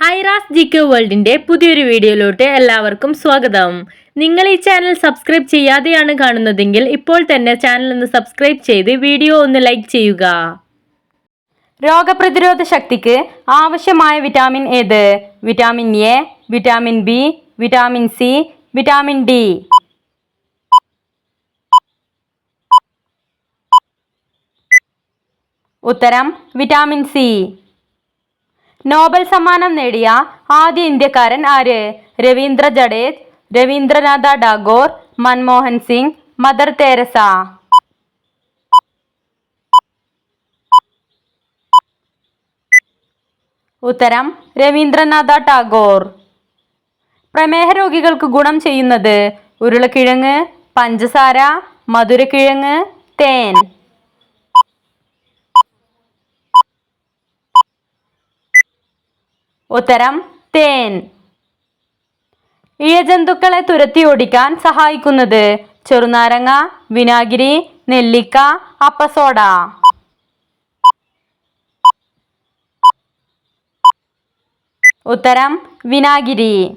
Aira's G K വേൾഡിന്റെ പുതിയൊരു വീഡിയോയിലോട്ട് എല്ലാവർക്കും സ്വാഗതം. നിങ്ങൾ ഈ ചാനൽ സബ്സ്ക്രൈബ് ചെയ്യാതെയാണ് കാണുന്നതെങ്കിൽ ഇപ്പോൾ തന്നെ ചാനൽ ഒന്ന് സബ്സ്ക്രൈബ് ചെയ്ത് വീഡിയോ ഒന്ന് ലൈക്ക് ചെയ്യുക. രോഗപ്രതിരോധ ശക്തിക്ക് ആവശ്യമായ വിറ്റാമിൻ ഏത്? Vitamin A vitamin B vitamin C vitamin D. ഉത്തരം വിറ്റാമിൻ സി. നോബൽ സമ്മാനം നേടിയ ആദ്യ ഇന്ത്യക്കാരൻ ആര്? Ravindra Jadeja Rabindranath Tagore Manmohan Singh Mother Teresa. ഉത്തരം രവീന്ദ്രനാഥ ടാഗോർ. പ്രമേഹ രോഗികൾക്ക് ഗുണം ചെയ്യുന്നത് ഉരുളക്കിഴങ്ങ് പഞ്ചസാര മധുരക്കിഴങ്ങ് തേൻ. ഉത്തരം തേൻ. ഇഴജന്തുക്കളെ തുരത്തി ഓടിക്കാൻ സഹായിക്കുന്നത് ചെറുനാരങ്ങ വിനാഗിരി നെല്ലിക്ക അപ്പസോഡ. ഉത്തരം വിനാഗിരി.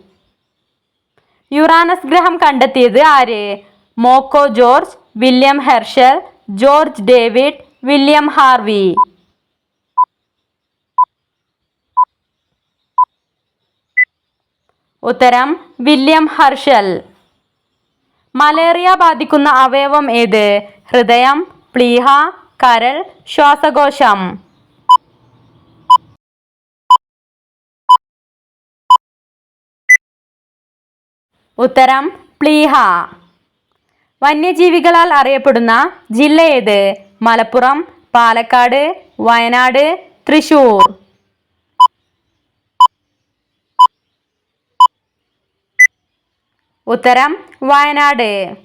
യുറാനസ് ഗ്രഹം കണ്ടെത്തിയത് ആര്? മോക്കോ George William Herschel George David William Harvey. ഉത്തരം വില്യം ഹർഷൽ. മലേറിയ ബാധിക്കുന്ന അവയവം ഏത്? ഹൃദയം പ്ലീഹ കരൾ ശ്വാസകോശം. ഉത്തരം പ്ലീഹ. വന്യജീവികളാൽ അറിയപ്പെടുന്ന ജില്ല ഏത്? മലപ്പുറം പാലക്കാട് വയനാട് തൃശൂർ. ഉത്തരം വയനാട്.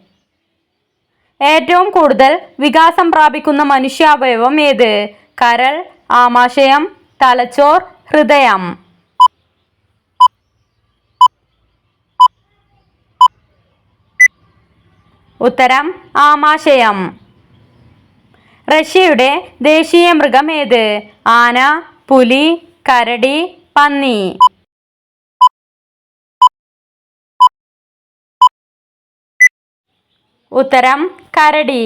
ഏറ്റവും കൂടുതൽ വികാസം പ്രാപിക്കുന്ന മനുഷ്യാവയവം ഏത്? കരൾ ആമാശയം തലച്ചോർ ഹൃദയം. ഉത്തരം ആമാശയം. റഷ്യയുടെ ദേശീയ മൃഗം ഏത്? ആന പുലി കരടി പന്നി. ഉത്തരം കരടി.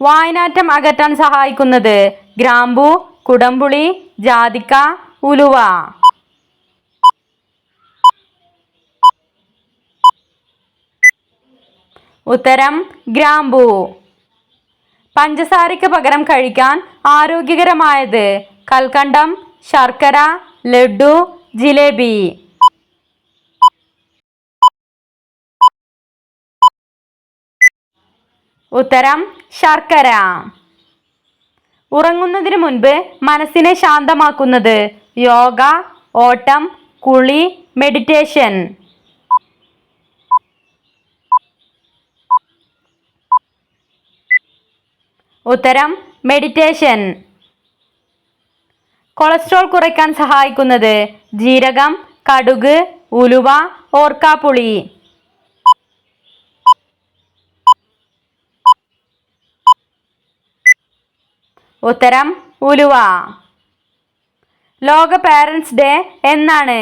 വായനാറ്റം അകറ്റാൻ സഹായിക്കുന്നത് ഗ്രാമ്പു കുടംപുളി ജാതിക്ക ഉലുവ. ഉത്തരം ഗ്രാമ്പു. പഞ്ചസാരയ്ക്ക് പകരം കഴിക്കാൻ ആരോഗ്യകരമായത് കൽക്കണ്ടം ശർക്കര ലഡു ജിലേബി. ഉത്തരം ശർക്കര. ഉറങ്ങുന്നതിന് മുൻപ് മനസ്സിനെ ശാന്തമാക്കുന്നത് യോഗ ഓട്ടം കുളി മെഡിറ്റേഷൻ. ഉത്തരം മെഡിറ്റേഷൻ. കൊളസ്ട്രോൾ കുറയ്ക്കാൻ സഹായിക്കുന്നത് ജീരകം കടുക് ഉലുവ ഓർക്കാപ്പുളി ഉത്തരം ഉലുവ. ലോക പാരൻസ് ഡേ എന്നാണ്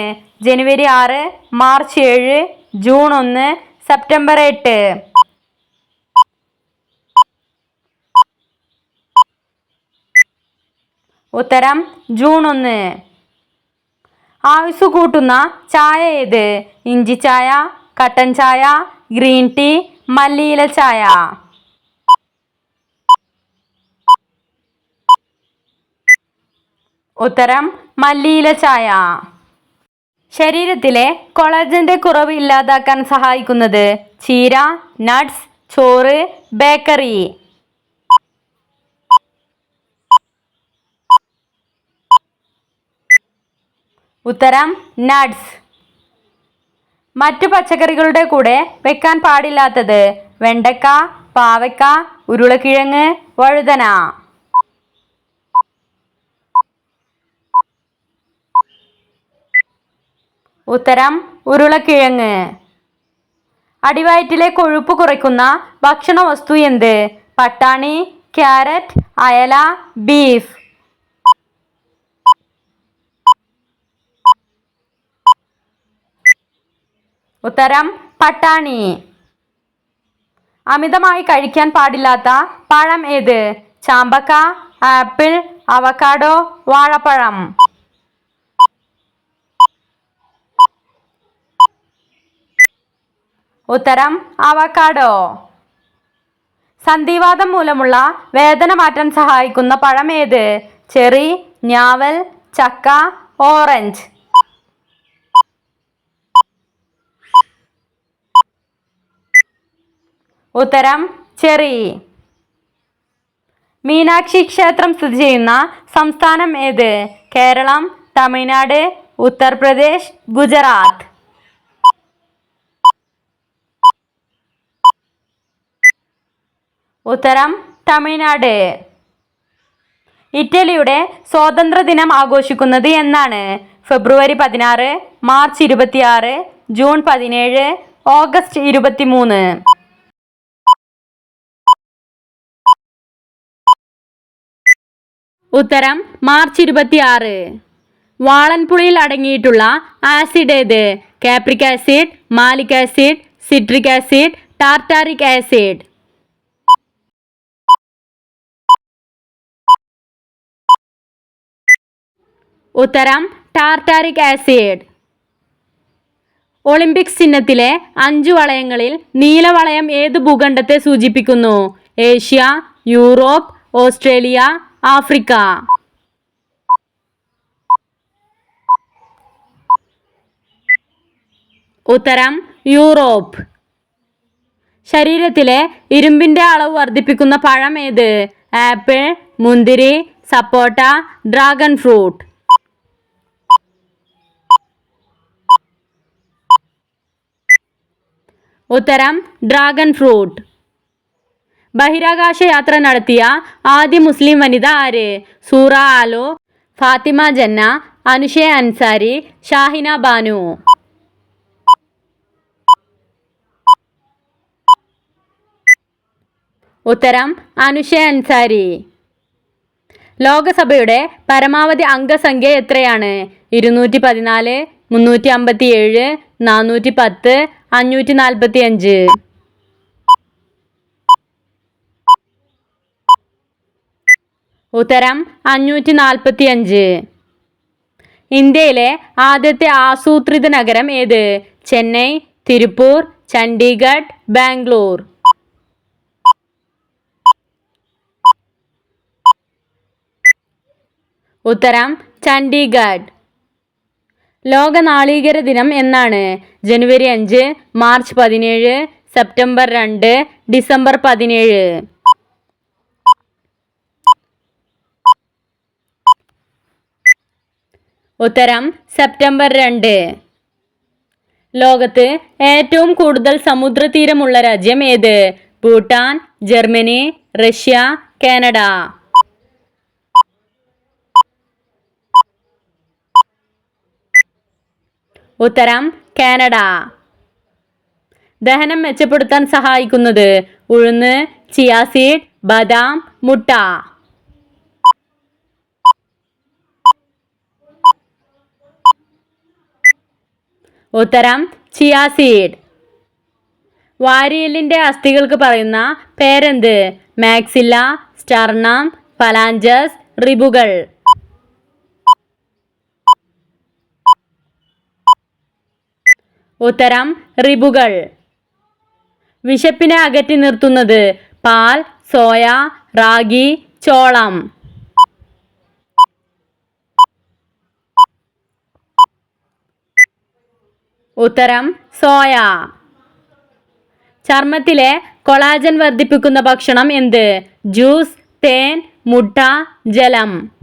ജനുവരി ആറ് മാർച്ച് ഏഴ് ജൂൺ ഒന്ന് സെപ്റ്റംബർ എട്ട്. ഉത്തരം ജൂൺ ഒന്ന്. ആയുസ് കൂട്ടുന്ന ചായ ഏത്? ഇഞ്ചി ചായ കട്ടൻ ചായ ഗ്രീൻ ടീ മല്ലിയില ചായ. ഉത്തരം മല്ലിയില ചായ. ശരീരത്തിലെ കൊളജന്റെ കുറവ് ഇല്ലാതാക്കാൻ സഹായിക്കുന്നത് ചീര നട്ട്സ് ചോറ് ബേക്കറി. ഉത്തരം നട്ട്സ്. മറ്റു പച്ചക്കറികളുടെ കൂടെ വെക്കാൻ പാടില്ലാത്തത് വെണ്ടക്ക പാവയ്ക്ക ഉരുളക്കിഴങ്ങ് വഴുതന. ഉത്തരം ഉരുളക്കിഴങ്ങ്. അടിവയറ്റിലെ കൊഴുപ്പ് കുറയ്ക്കുന്ന ഭക്ഷണ വസ്തു എന്ത്? പട്ടാണി ക്യാരറ്റ് അയല ബീഫ്. ഉത്തരം പട്ടാണി. അമിതമായി കഴിക്കാൻ പാടില്ലാത്ത പഴം ഏത്? ചാമ്പക്ക ആപ്പിൾ അവക്കാഡോ വാഴപ്പഴം. ഉത്തരം അവക്കാഡോ സന്ധിവാദം മൂലമുള്ള വേദന മാറ്റാൻ സഹായിക്കുന്ന പഴം ഏത് ചെറി ഞാവൽ ചക്ക ഓറഞ്ച്. ഉത്തരം ചെറി. മീനാക്ഷി ക്ഷേത്രം സ്ഥിതി ചെയ്യുന്ന സംസ്ഥാനം ഏത്? കേരളം തമിഴ്നാട് ഉത്തർപ്രദേശ് ഗുജറാത്ത്. ഉത്തരം തമിഴ്നാട്. ഇറ്റലിയുടെ സ്വാതന്ത്ര്യ ദിനം ആഘോഷിക്കുന്നത് എന്നാണ്. ഫെബ്രുവരി പതിനാറ് മാർച്ച് ഇരുപത്തിയാറ് ജൂൺ പതിനേഴ് ഓഗസ്റ്റ് ഇരുപത്തിമൂന്ന്. ഉത്തരം മാർച്ച് ഇരുപത്തിയാറ്. വാളൻപുളിയിൽ അടങ്ങിയിട്ടുള്ള ആസിഡ് ഏത്? Capric acid malic acid citric acid tartaric acid. ഉത്തരം ടാർട്ടാരിക് ആസിഡ്. ഒളിമ്പിക്സ് ചിഹ്നത്തിലെ അഞ്ചു വളയങ്ങളിൽ നീലവളയം ഏത് ഭൂഖണ്ഡത്തെ സൂചിപ്പിക്കുന്നു? Asia Europe Australia Africa. ഉത്തരം യൂറോപ്പ്. ശരീരത്തിലെ ഇരുമ്പിന്റെ അളവ് വർദ്ധിപ്പിക്കുന്ന പഴം ഏത്? ആപ്പിൾ മുന്തിരി സപ്പോട്ട ഡ്രാഗൺ ഫ്രൂട്ട്. ഉത്തരം ഡ്രാഗൺ ഫ്രൂട്ട്. ബഹിരാകാശ യാത്ര നടത്തിയ ആദ്യ മുസ്ലിം വനിത ആര്? സൂറ ആലോ ഫാത്തിമ ജന്ന അനുഷയ അൻസാരി ഷാഹിന ബാനു. ഉത്തരം അനുഷയ അൻസാരി. ലോകസഭയുടെ പരമാവധി അംഗസംഖ്യ എത്രയാണ്? ഇരുന്നൂറ്റി പതിനാല് മുന്നൂറ്റി അമ്പത്തി ഏഴ് നാനൂറ്റി പത്ത് അഞ്ഞൂറ്റി നാൽപ്പത്തി അഞ്ച് ഉത്തരം അഞ്ഞൂറ്റി നാൽപ്പത്തി അഞ്ച് ഇന്ത്യയിലെ ആദ്യത്തെ ആസൂത്രിത നഗരം ഏത്? ചെന്നൈ തിരുപ്പൂർ ചണ്ഡീഗഡ് ബാംഗ്ലൂർ. ഉത്തരം ചണ്ഡീഗഡ്. ലോക നാളീകര ദിനം എന്നാണ്. ജനുവരി അഞ്ച് മാർച്ച് പതിനേഴ് സെപ്റ്റംബർ രണ്ട് ഡിസംബർ പതിനേഴ്. ഉത്തരം സെപ്റ്റംബർ രണ്ട്. ലോകത്ത് ഏറ്റവും കൂടുതൽ സമുദ്രതീരമുള്ള രാജ്യം ഏത്? Bhutan Germany Russia Canada. ഉത്തരം കാനഡ. ദഹനം മെച്ചപ്പെടുത്താൻ സഹായിക്കുന്നത് ഉഴുന്ന് ചിയാസീഡ് ബദാം മുട്ട. ഉത്തരം ചിയാസീഡ് വാരിയലിന്റെ അസ്ഥികൾക്ക് പറയുന്ന പേരെന്ത്? മാക്സില്ല സ്റ്റർണം ഫലാഞ്ചസ് റിബുകൾ. ഉത്തരം റിബുകൾ. വിശപ്പിനെ അകറ്റി നിർത്തുന്നത് പാൽ സോയ റാഗി ചോളം. ഉത്തരം സോയ. ചർമ്മത്തിലെ കൊളാജൻ വർദ്ധിപ്പിക്കുന്ന ഭക്ഷണം എന്ത്? ജ്യൂസ് തേൻ മുട്ട ജലം.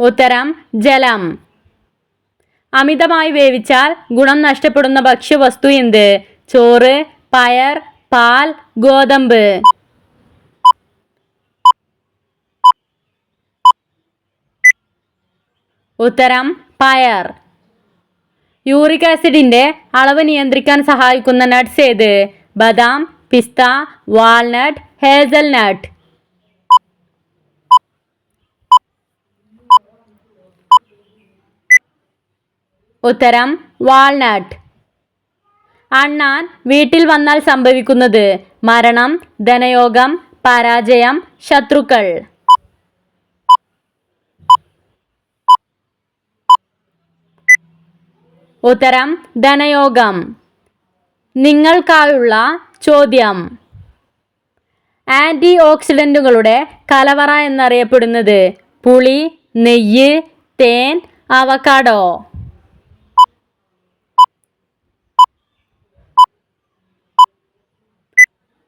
ഉത്തരം ജലം. അമിതമായി വേവിച്ചാൽ ഗുണം നഷ്ടപ്പെടുന്ന ഭക്ഷ്യവസ്തു എന്ത്? ചോറ് പയർ പാൽ ഗോതമ്പ്. ഉത്തരം പയർ. യൂറിക് ആസിഡിന്റെ അളവ് നിയന്ത്രിക്കാൻ സഹായിക്കുന്ന നട്ട്സ് ഏത്? ബദാം പിസ്ത വാൾനട്ട് ഹേസൽനട്ട്. ഉത്തരം വാൾനട്ട്. അണ്ണാൻ വീട്ടിൽ വന്നാൽ സംഭവിക്കുന്നത് മരണം ധനയോഗം പരാജയം ശത്രുക്കൾ. ഉത്തരം ധനയോഗം. നിങ്ങൾക്കായുള്ള ചോദ്യം. ആന്റി ഓക്സിഡന്റുകളുടെ കലവറ എന്നറിയപ്പെടുന്നത് പുളി നെയ്യ് തേൻ അവക്കാഡോ